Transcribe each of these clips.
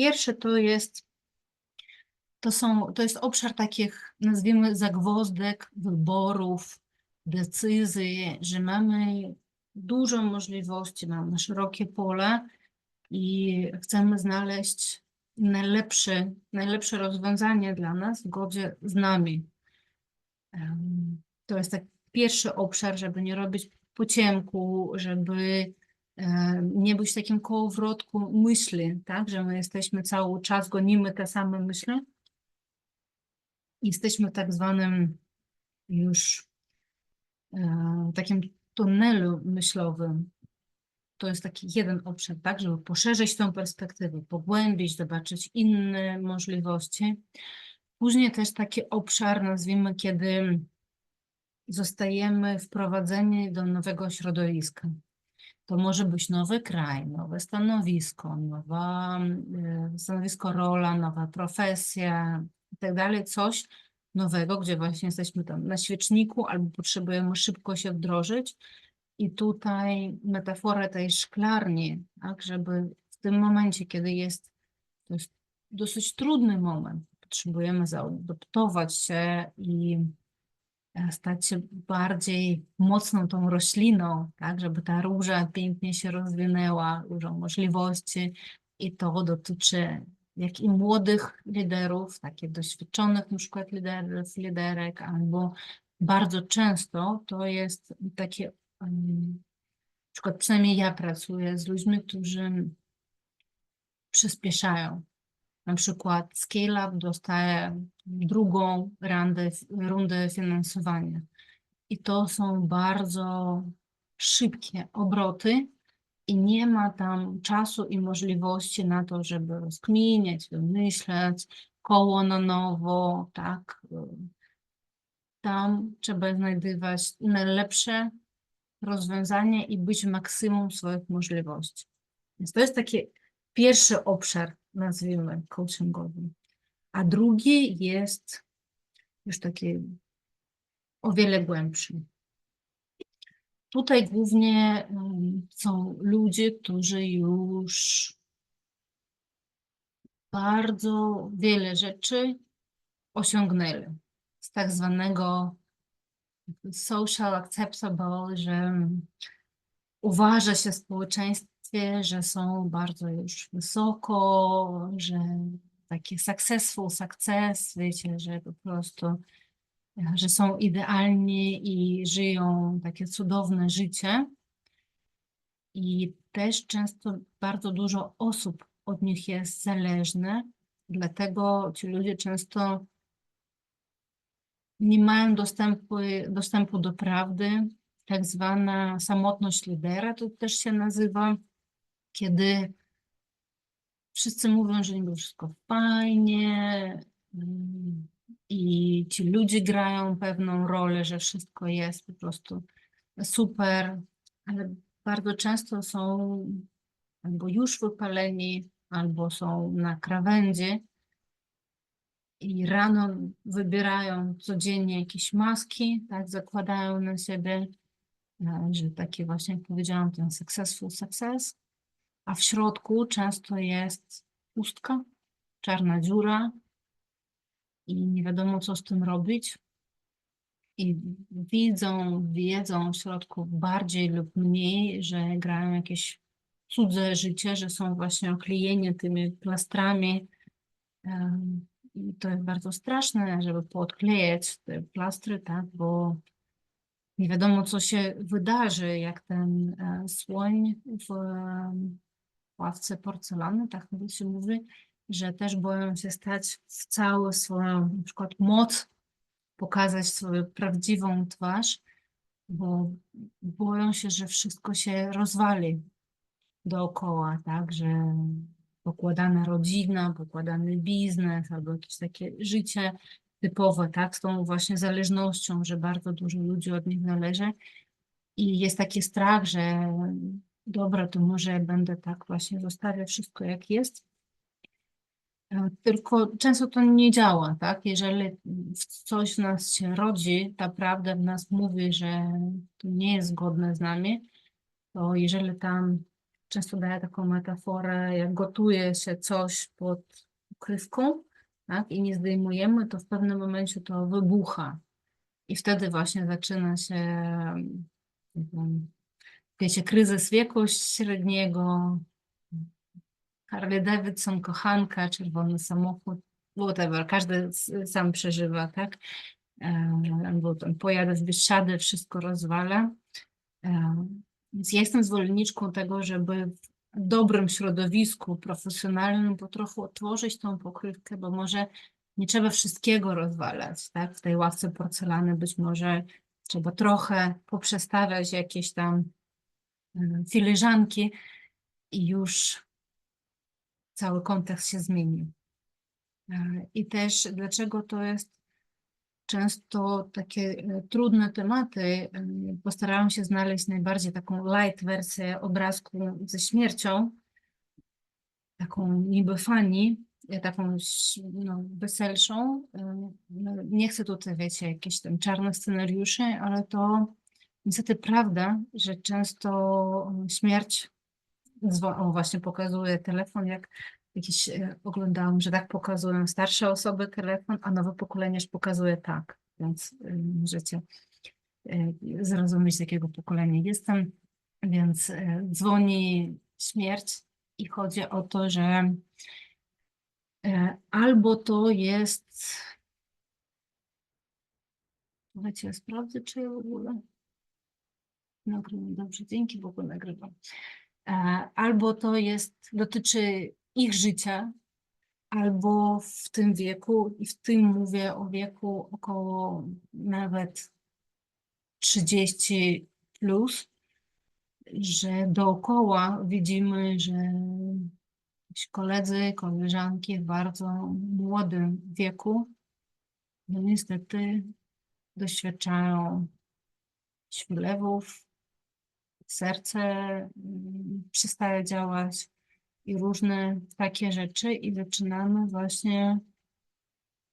Pierwsze to jest, to są, to jest obszar takich, nazwijmy, zagwozdek, wyborów, decyzji, że mamy dużo możliwości, mamy szerokie pole i chcemy znaleźć najlepsze, najlepsze rozwiązanie dla nas w zgodzie z nami. To jest tak pierwszy obszar, żeby nie robić po ciemku, żeby nie być takim kołowrotku myśli, tak, że my jesteśmy cały czas, gonimy te same myśli. Jesteśmy w tak zwanym już e, takim tunelu myślowym. To jest taki jeden obszar, tak, żeby poszerzyć tą perspektywę, pogłębić, zobaczyć inne możliwości. Później też taki obszar, nazwijmy, kiedy zostajemy wprowadzeni do nowego środowiska. To może być nowy kraj, nowe stanowisko, nowa, e, stanowisko, rola, nowa profesja i tak dalej, coś nowego, gdzie właśnie jesteśmy tam na świeczniku albo potrzebujemy szybko się wdrożyć. I tutaj metafora tej szklarni, tak, żeby w tym momencie, kiedy jest, to jest dosyć trudny moment, potrzebujemy zaadoptować się i stać się bardziej mocną tą rośliną, tak, żeby ta róża pięknie się rozwinęła, różą możliwości i to dotyczy jak i młodych liderów, takich doświadczonych na przykład liderów, liderek, albo bardzo często to jest takie, na przykład przynajmniej ja pracuję z ludźmi, którzy przyspieszają. Na przykład Scale Up dostaje drugą randę, rundę finansowania. I to są bardzo szybkie obroty i nie ma tam czasu i możliwości na to, żeby rozkminiać, wymyśleć koło na nowo, tak. Tam trzeba znajdywać najlepsze rozwiązanie i być maksimum swoich możliwości. Więc to jest taki pierwszy obszar, nazwijmy, coachingowy. A drugi jest już taki o wiele głębszy. Tutaj głównie em, są ludzie, którzy już bardzo wiele rzeczy osiągnęli z tak zwanego social acceptable, że uważa się w społeczeństwie, że są bardzo już wysoko, że takie successful success, wiecie, że po prostu że są idealni i żyją takie cudowne życie. I też często bardzo dużo osób od nich jest zależne, dlatego ci ludzie często nie mają dostępu, dostępu do prawdy. Tak zwana samotność lidera to też się nazywa, kiedy wszyscy mówią, że niby wszystko fajnie, mm, i ci ludzie grają pewną rolę, że wszystko jest po prostu super, ale bardzo często są albo już wypaleni, albo są na krawędzi i rano wybierają codziennie jakieś maski, tak, zakładają na siebie, że takie właśnie, jak powiedziałam, ten successful success, a w środku często jest pustka, czarna dziura, i nie wiadomo, co z tym robić. I widzą, wiedzą w środku bardziej lub mniej, że grają jakieś cudze życie, że są właśnie oklejeni tymi plastrami. Em, I to jest bardzo straszne, żeby poodklejać te plastry, tak, bo nie wiadomo, co się wydarzy, jak ten e, słoń w em, ławce porcelany, tak się mówi, że też boją się stać w całą swoją na przykład moc, pokazać swoją prawdziwą twarz, bo boją się, że wszystko się rozwali dookoła, tak, że pokładana rodzina, pokładany biznes albo jakieś takie życie typowe, tak, z tą właśnie zależnością, że bardzo dużo ludzi od nich zależy i jest taki strach, że dobra, to może będę tak właśnie zostawiać wszystko jak jest, E, Tylko często to nie działa, tak? Jeżeli coś w nas się rodzi, ta prawda w nas mówi, że to nie jest zgodne z nami, to jeżeli tam często daję taką metaforę, jak gotuje się coś pod ukrywką, tak, i nie zdejmujemy, to w pewnym momencie to wybucha. I wtedy właśnie zaczyna się, wiecie, kryzys wieku średniego, Harley Davidson, kochanka, czerwony samochód, whatever, każdy sam przeżywa, tak? E, Albo pojadę w Bieszczady, wszystko rozwala. E, Więc ja jestem zwolenniczką tego, żeby dobrym środowisku profesjonalnym po trochu otworzyć tą pokrywkę, bo może nie trzeba wszystkiego rozwalać, tak? W tej ławce porcelany być może trzeba trochę poprzestawiać jakieś tam e, filiżanki i już cały kontekst się zmieni. E, I też dlaczego to jest często takie e, trudne tematy, postarałam się znaleźć najbardziej taką light wersję obrazku ze śmiercią, taką niby funny, e, taką no, weselszą. E, no, Nie chcę tutaj, wiecie, jakichś tam czarnych scenariuszy, ale to niestety prawda, że często śmierć, o właśnie pokazuje telefon, jak jakiś e, oglądałam, że tak pokazują starsze osoby telefon, a nowe pokolenie już pokazuje tak, więc e, możecie e, zrozumieć, z jakiego pokolenia jestem. Więc dzwoni śmierć i chodzi o to, że albo to jest. Słuchajcie, ja sprawdzę, czy ja w ogóle nagrywam. Dobrze, dzięki Bogu nagrywam. Albo to jest, dotyczy ich życia, albo w tym wieku, i w tym mówię o wieku około nawet 30 plus, że dookoła widzimy, że koledzy, koleżanki w bardzo młodym wieku, no niestety doświadczają ślewów, serce mm, przestaje działać i różne takie rzeczy i zaczynamy właśnie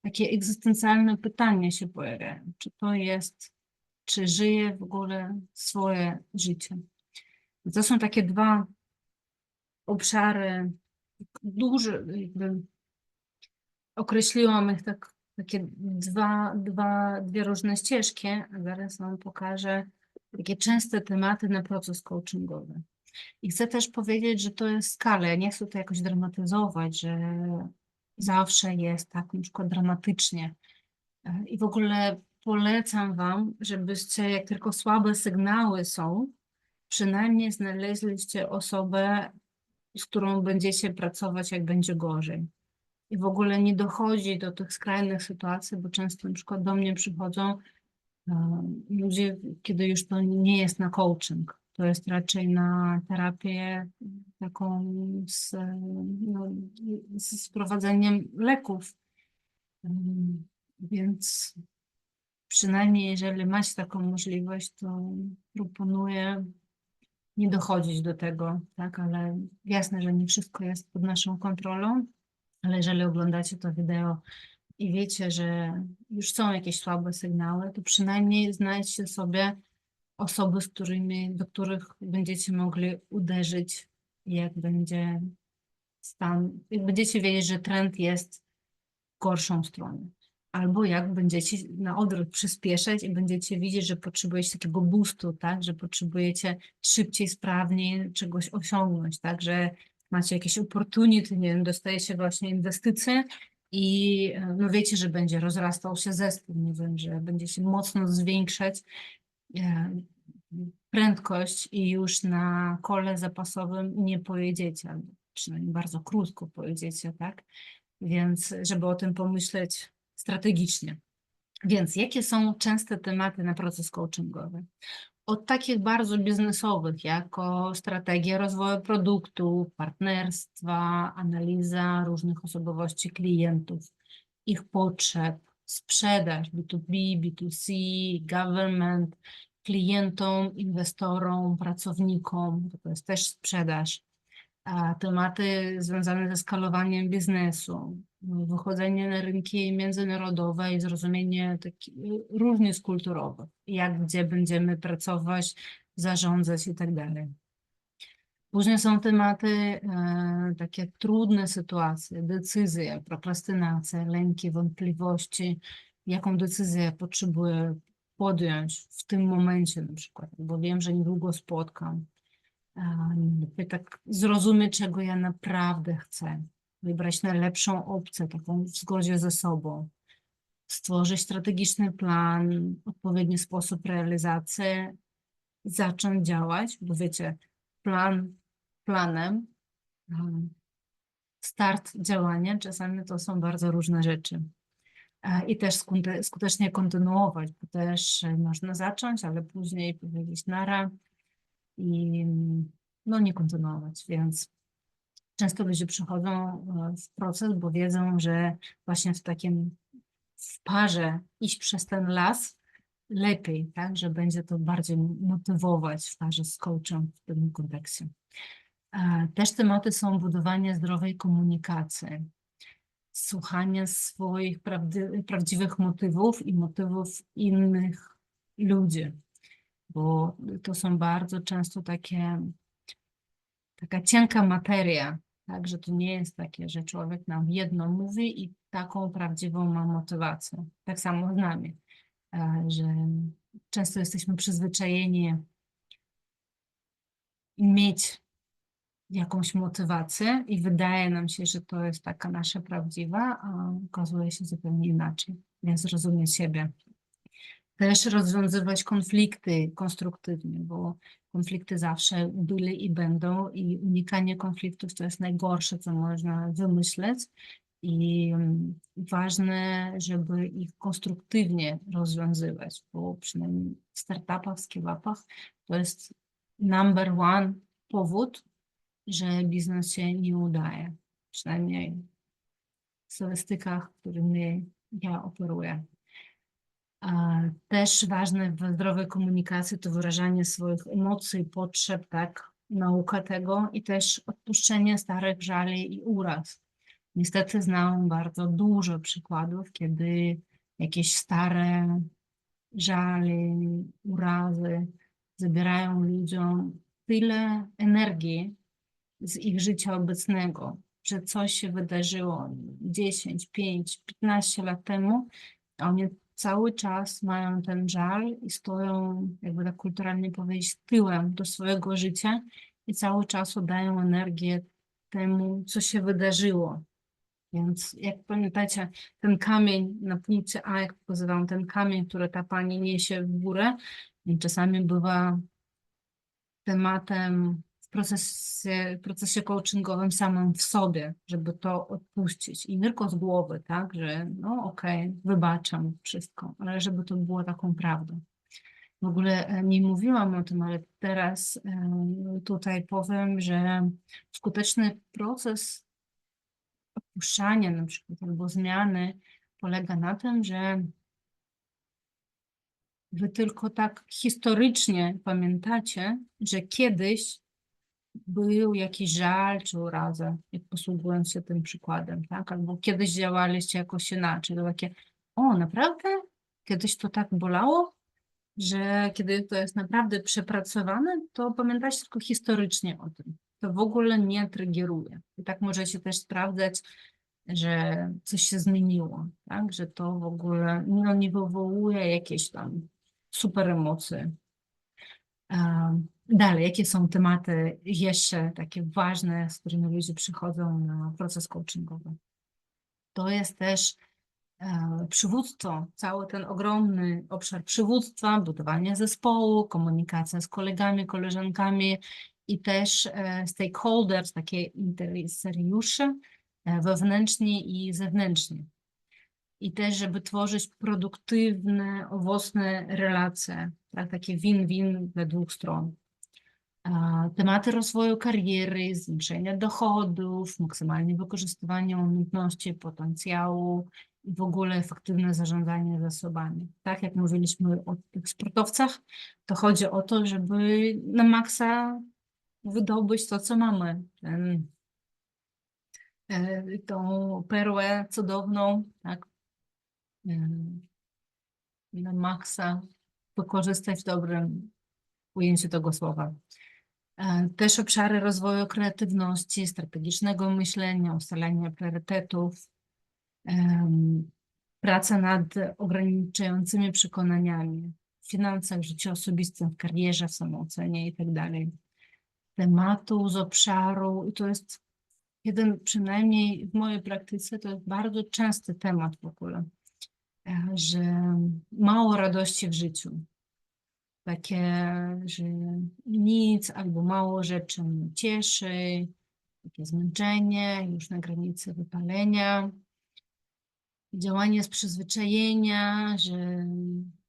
takie egzystencjalne pytania się pojawiają. Czy to jest, czy żyje w ogóle swoje życie? To są takie dwa obszary, duże, jakby określiłam ich tak, takie dwa, dwa, dwie różne ścieżki, a zaraz Wam pokażę takie częste tematy na proces coachingowy. I chcę też powiedzieć, że to jest skala. Ja nie chcę to jakoś dramatyzować, że zawsze jest tak na przykład dramatycznie. E, I w ogóle polecam Wam, żebyście, jak tylko słabe sygnały są, przynajmniej znaleźliście osobę, z którą będziecie pracować, jak będzie gorzej. I w ogóle nie dochodzi do tych skrajnych sytuacji, bo często na przykład do mnie przychodzą e, ludzie, kiedy już to nie jest na coaching, to jest raczej na terapię taką z, no, z wprowadzeniem leków. Ym, Więc przynajmniej jeżeli macie taką możliwość, to proponuję nie dochodzić do tego, tak, ale jasne, że nie wszystko jest pod naszą kontrolą, ale jeżeli oglądacie to wideo i wiecie, że już są jakieś słabe sygnały, to przynajmniej znajdźcie sobie osoby, z którymi, do których będziecie mogli uderzyć, jak będzie stan, jak będziecie wiedzieć, że trend jest w gorszą stronę. Albo jak będziecie na odwrót przyspieszać i będziecie widzieć, że potrzebujecie takiego boostu, tak, że potrzebujecie szybciej, sprawniej czegoś osiągnąć, tak, że macie jakieś opportunity, nie wiem, dostajecie właśnie inwestycje i e, no wiecie, że będzie rozrastał się zespół, nie wiem, że będzie się mocno zwiększać prędkość i już na kole zapasowym nie pojedziecie, albo przynajmniej bardzo krótko pojedziecie, tak? Więc żeby o tym pomyśleć strategicznie. Więc jakie są częste tematy na proces coachingowy? Od takich bardzo biznesowych, jako strategia rozwoju produktu, partnerstwa, analiza różnych osobowości klientów, ich potrzeb, sprzedaż B2B, B2C, government, klientom, inwestorom, pracownikom, to jest też sprzedaż. A tematy związane ze skalowaniem biznesu, wychodzenie na rynki międzynarodowe i zrozumienie różnic kulturowych, jak gdzie będziemy pracować, zarządzać i tak dalej. Później są tematy e, takie trudne sytuacje, decyzje, prokrastynacja, lęki, wątpliwości, jaką decyzję potrzebuję podjąć w tym momencie na przykład, bo wiem, że niedługo spotkam. E, tak zrozumieć, czego ja naprawdę chcę, wybrać najlepszą opcję, taką w zgodzie ze sobą, stworzyć strategiczny plan, odpowiedni sposób realizacji, zacząć działać, bo wiecie, plan planem, um, start działania, czasami to są bardzo różne rzeczy. E, I też skute- skutecznie kontynuować, bo też e, można zacząć, ale później powiedzieć nara i no nie kontynuować, więc często ludzie przychodzą e, w proces, bo wiedzą, że właśnie w takim w parze iść przez ten las lepiej, tak, że będzie to bardziej motywować w parze z coachem w tym kontekście. E, Też tematy są budowanie zdrowej komunikacji, słuchanie swoich prawdziwych motywów i motywów innych ludzi, bo to są bardzo często takie, taka cienka materia, tak, że to nie jest takie, że człowiek nam jedno mówi i taką prawdziwą ma motywację. Tak samo z nami, że często jesteśmy przyzwyczajeni mieć jakąś motywację i wydaje nam się, że to jest taka nasza prawdziwa, a okazuje się zupełnie inaczej. Więc zrozumieć siebie. Też rozwiązywać konflikty konstruktywnie, bo konflikty zawsze byli i będą i unikanie konfliktów to jest najgorsze, co można wymyśleć i ważne, żeby ich konstruktywnie rozwiązywać, bo przynajmniej w startupach, skillupach to jest number one powód, że biznes się nie udaje, przynajmniej w statystykach, którymi ja operuję. Też ważne w zdrowej komunikacji to wyrażanie swoich emocji, potrzeb, tak, nauka tego i też odpuszczenie starych żali i uraz. Niestety znam bardzo dużo przykładów, kiedy jakieś stare żale, urazy zabierają ludziom tyle energii, z ich życia obecnego, że coś się wydarzyło 10, 5, 15 lat temu, a oni cały czas mają ten żal i stoją, jakby tak kulturalnie powiedzieć, tyłem do swojego życia i cały czas oddają energię temu, co się wydarzyło. Więc jak pamiętacie, ten kamień na punkcie A, jak pokazywałam, ten kamień, który ta pani niesie w górę, czasami bywa tematem w procesie, procesie coachingowym samym w sobie, żeby to odpuścić i tylko z głowy, tak, że no okej, wybaczam wszystko, ale żeby to było taką prawdą. W ogóle e, nie mówiłam o tym, ale teraz e, tutaj powiem, że skuteczny proces odpuszczania na przykład albo zmiany polega na tym, że Wy tylko tak historycznie pamiętacie, że kiedyś był jakiś żal czy uraza, jak posługując się tym przykładem, tak? Albo kiedyś działaliście jakoś inaczej. To takie, o, naprawdę? Kiedyś to tak bolało? Że kiedy to jest naprawdę przepracowane, to pamiętajcie tylko historycznie o tym. To w ogóle nie triggeruje. I tak możecie też sprawdzać, że coś się zmieniło, tak? Że to w ogóle no, nie wywołuje jakieś tam super emocje. Um, Dalej, jakie są tematy jeszcze takie ważne, z którymi ludzie przychodzą na proces coachingowy? To jest też e, przywództwo, cały ten ogromny obszar przywództwa, budowanie zespołu, komunikacja z kolegami, koleżankami i też e, stakeholders, takie interesariusze e, wewnętrznie i zewnętrznie. I też, żeby tworzyć produktywne, owocne relacje, tak, takie win-win dla dwóch stron tematy rozwoju kariery, zwiększenia dochodów, maksymalnie wykorzystywania umiejętności, potencjału i w ogóle efektywne zarządzanie zasobami. Tak jak mówiliśmy o tych sportowcach, to chodzi o to, żeby na maksa wydobyć to, co mamy. Ten, tą perłę cudowną, tak, na maksa wykorzystać w dobrym ujęciu tego słowa. E, Też obszary rozwoju kreatywności, strategicznego myślenia, ustalania priorytetów, praca nad ograniczającymi przekonaniami w finansach, życiu osobistym, w karierze, w samoocenie i tak. Tematu z obszaru, i to jest jeden, przynajmniej w mojej praktyce, to jest bardzo częsty temat w ogóle, e, że mało radości w życiu. Takie, że nic albo mało rzeczy mnie cieszy, takie zmęczenie, już na granicy wypalenia, działanie z przyzwyczajenia, że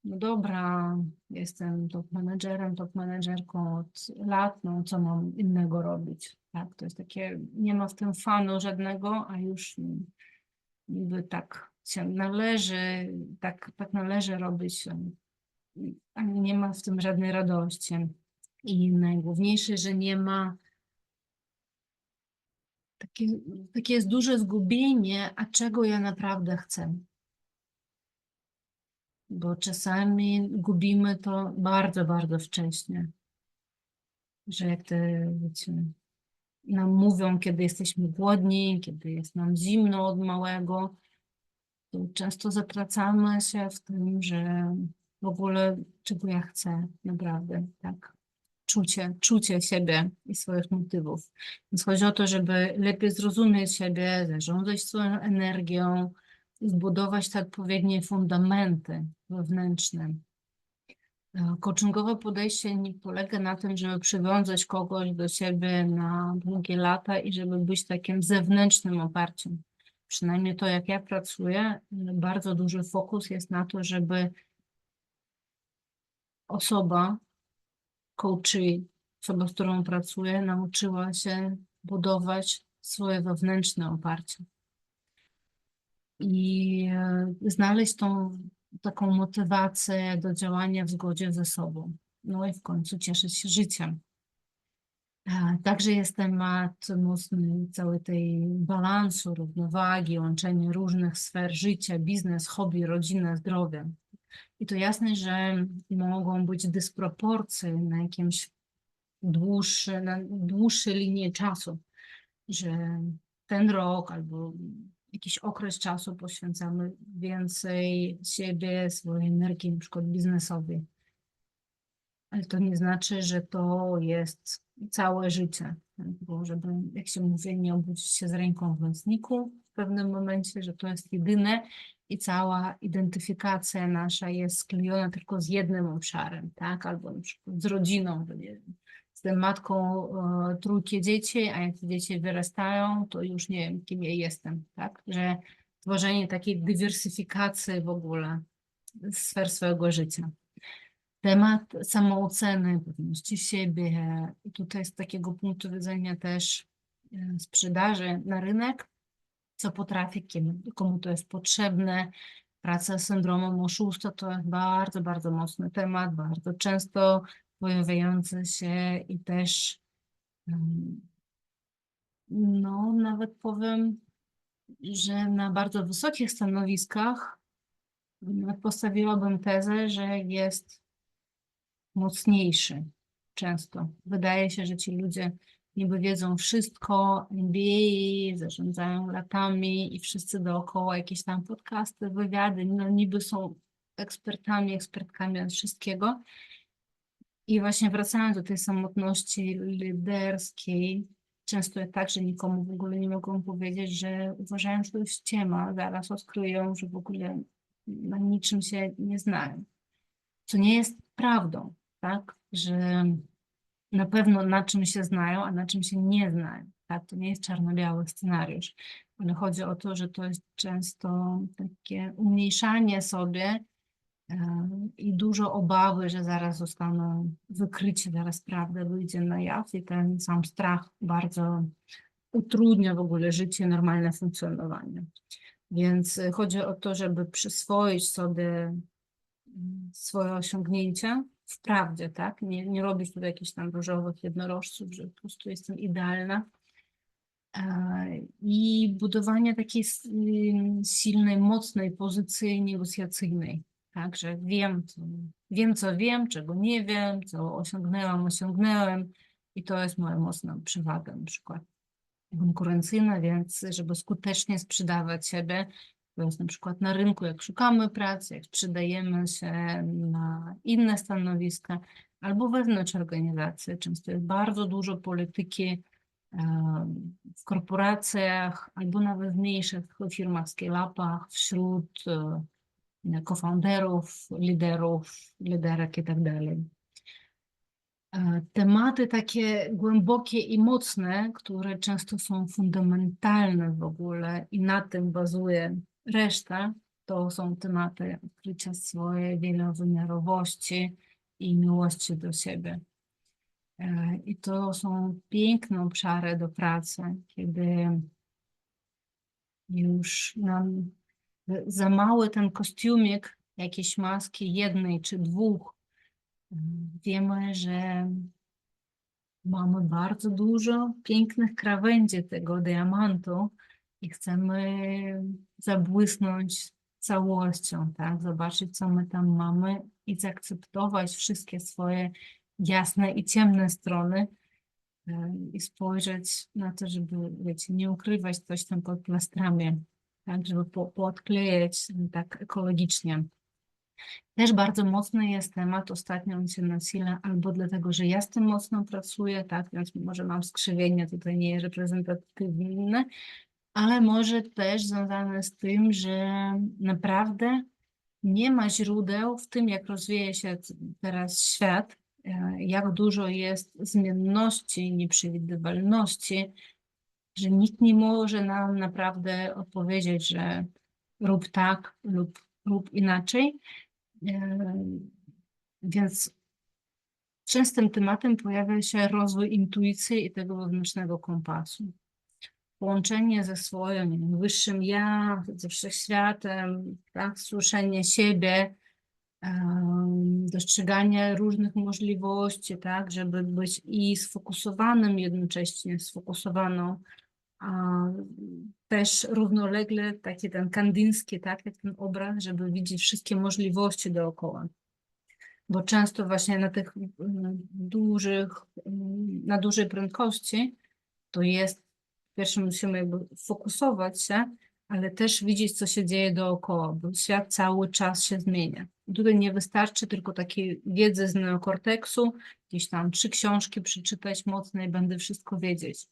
no dobra, jestem top menedżerem, top menedżerką od lat, no co mam innego robić, tak? To jest takie, nie ma w tym fanu żadnego, a już niby tak się należy, tak, tak należy robić, a nie ma w tym żadnej radości. I najgłówniejsze, że nie ma takie, takie jest duże zgubienie, a czego ja naprawdę chcę. Bo czasami gubimy to bardzo, bardzo wcześnie. Że jak te, wiecie, nam mówią, kiedy jesteśmy głodni, kiedy jest nam zimno od małego, to często zatracamy się w tym, że w ogóle czego ja chcę naprawdę, tak? Czucie, czucie siebie i swoich motywów. Więc chodzi o to, żeby lepiej zrozumieć siebie, zarządzać swoją energią, zbudować te odpowiednie fundamenty wewnętrzne. E, Coachingowe podejście nie polega na tym, żeby przywiązać kogoś do siebie na długie lata i żeby być takim zewnętrznym oparciem. Przynajmniej to, jak ja pracuję, bardzo duży fokus jest na to, żeby osoba, coachy, osoba, z którą pracuję, nauczyła się budować swoje wewnętrzne oparcie. I e, znaleźć tą taką motywację do działania w zgodzie ze sobą. No i w końcu cieszyć się życiem. E, Także jest temat mocny całej tej balansu, równowagi, łączenia różnych sfer życia, biznes, hobby, rodzina, zdrowie. I to jasne, że mogą być dysproporcje na jakimś dłuższy, na dłuższej linii czasu, że ten rok albo jakiś okres czasu poświęcamy więcej siebie, swojej energii, na przykład biznesowej. Ale to nie znaczy, że to jest całe życie, bo żeby, jak się mówi, nie obudzić się z ręką w nocniku w pewnym momencie, że to jest jedyne i cała identyfikacja nasza jest sklejona tylko z jednym obszarem, tak? Albo na przykład z rodziną, jestem matką e, trójki dzieci, a jak te dzieci wyrastają, to już nie wiem, kim ja jestem, tak? Że tworzenie takiej dywersyfikacji w ogóle sfer swojego życia. Temat samooceny, pewności siebie. Tutaj z takiego punktu widzenia też e, sprzedaży na rynek, co potrafi, kim, komu to jest potrzebne. Praca z syndromem oszusta to jest bardzo, bardzo mocny temat, bardzo często pojawiający się i też no nawet powiem, że na bardzo wysokich stanowiskach postawiłabym tezę, że jest mocniejszy często. Wydaje się, że ci ludzie niby wiedzą wszystko, MBA, zarządzają latami i wszyscy dookoła jakieś tam podcasty, wywiady, no niby są ekspertami, ekspertkami od wszystkiego. I właśnie wracając do tej samotności liderskiej, często jest tak, że nikomu w ogóle nie mogą powiedzieć, że uważają, że to jest ściema, zaraz odkryją, że w ogóle na niczym się nie znają. Co nie jest prawdą, tak? Że na pewno na czym się znają, a na czym się nie znają. Tak? To nie jest czarno-biały scenariusz, ale chodzi o to, że to jest często takie umniejszanie sobie i dużo obawy, że zaraz zostaną wykryci, zaraz prawda wyjdzie na jaw i ten sam strach bardzo utrudnia w ogóle życie, normalne funkcjonowanie. Więc e, chodzi o to, żeby przyswoić sobie mm, swoje osiągnięcia, w prawdzie, tak? Nie, nie robić tutaj jakichś tam różowych jednorożców, że po prostu jestem idealna. E, I budowanie takiej ym, silnej, mocnej pozycji negocjacyjnej, tak? Że wiem, co, wiem, co wiem, czego nie wiem, co osiągnęłam, osiągnęłem, I to jest moja mocna przewaga, na przykład konkurencyjna, więc żeby skutecznie sprzedawać siebie, jest na przykład na rynku, jak szukamy pracy, jak sprzedajemy się na inne stanowiska, albo wewnątrz organizacji. Często jest bardzo dużo polityki w korporacjach, albo nawet w mniejszych firmach, scale-upach, wśród co-founderów, liderów, liderek i tak dalej. E, Tematy takie głębokie i mocne, które często są fundamentalne w ogóle i na tym bazuje reszta, to są tematy odkrycia swojej wielowymiarowości i miłości do siebie. E, I to są piękne obszary do pracy, kiedy już nam za mały ten kostiumik, jakieś maski jednej czy dwóch, wiemy, że mamy bardzo dużo pięknych krawędzi tego diamantu i chcemy zabłysnąć całością, tak? Zobaczyć, co my tam mamy i zaakceptować wszystkie swoje jasne i ciemne strony e, i spojrzeć na to, żeby, wiecie, nie ukrywać coś tam pod plastrami, tak? Żeby po, poodklejać tak ekologicznie. Też bardzo mocny jest temat, ostatnio on się nasila, albo dlatego, że ja z tym mocno pracuję, tak, więc może mam skrzywienie, tutaj nie reprezentatywne, ale może też związane z tym, że naprawdę nie ma źródeł w tym, jak rozwija się teraz świat, e, jak dużo jest zmienności, nieprzewidywalności, że nikt nie może nam naprawdę odpowiedzieć, że rób tak lub rób inaczej. E, Więc częstym tematem pojawia się rozwój intuicji i tego wewnętrznego kompasu. Połączenie ze swoim wyższym ja, ze wszechświatem, tak, słyszenie siebie, dostrzeganie różnych możliwości, tak, żeby być i sfokusowanym jednocześnie, sfokusowaną, a też równolegle taki ten kandyński, tak, jak ten obraz, żeby widzieć wszystkie możliwości dookoła. Bo często właśnie na tych dużych, na dużej prędkości to jest, pierwsze musimy jakby fokusować się, ale też widzieć, co się dzieje dookoła, bo świat cały czas się zmienia. I Tutaj nie wystarczy tylko takiej wiedzy z neokorteksu, gdzieś tam trzy książki przeczytać mocno i będę wszystko wiedzieć.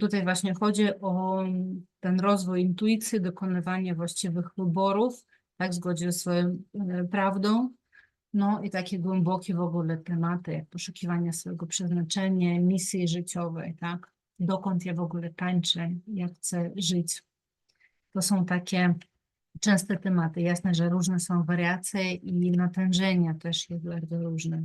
Tutaj właśnie chodzi o ten rozwój intuicji, dokonywanie właściwych wyborów, tak, w zgodzie ze swoją e, prawdą. No i takie głębokie w ogóle tematy, jak poszukiwanie swojego przeznaczenia, misji życiowej, tak? Dokąd ja w ogóle tańczę, jak chcę żyć. To są takie częste tematy. Jasne, że różne są wariacje i natężenia też jest bardzo różne.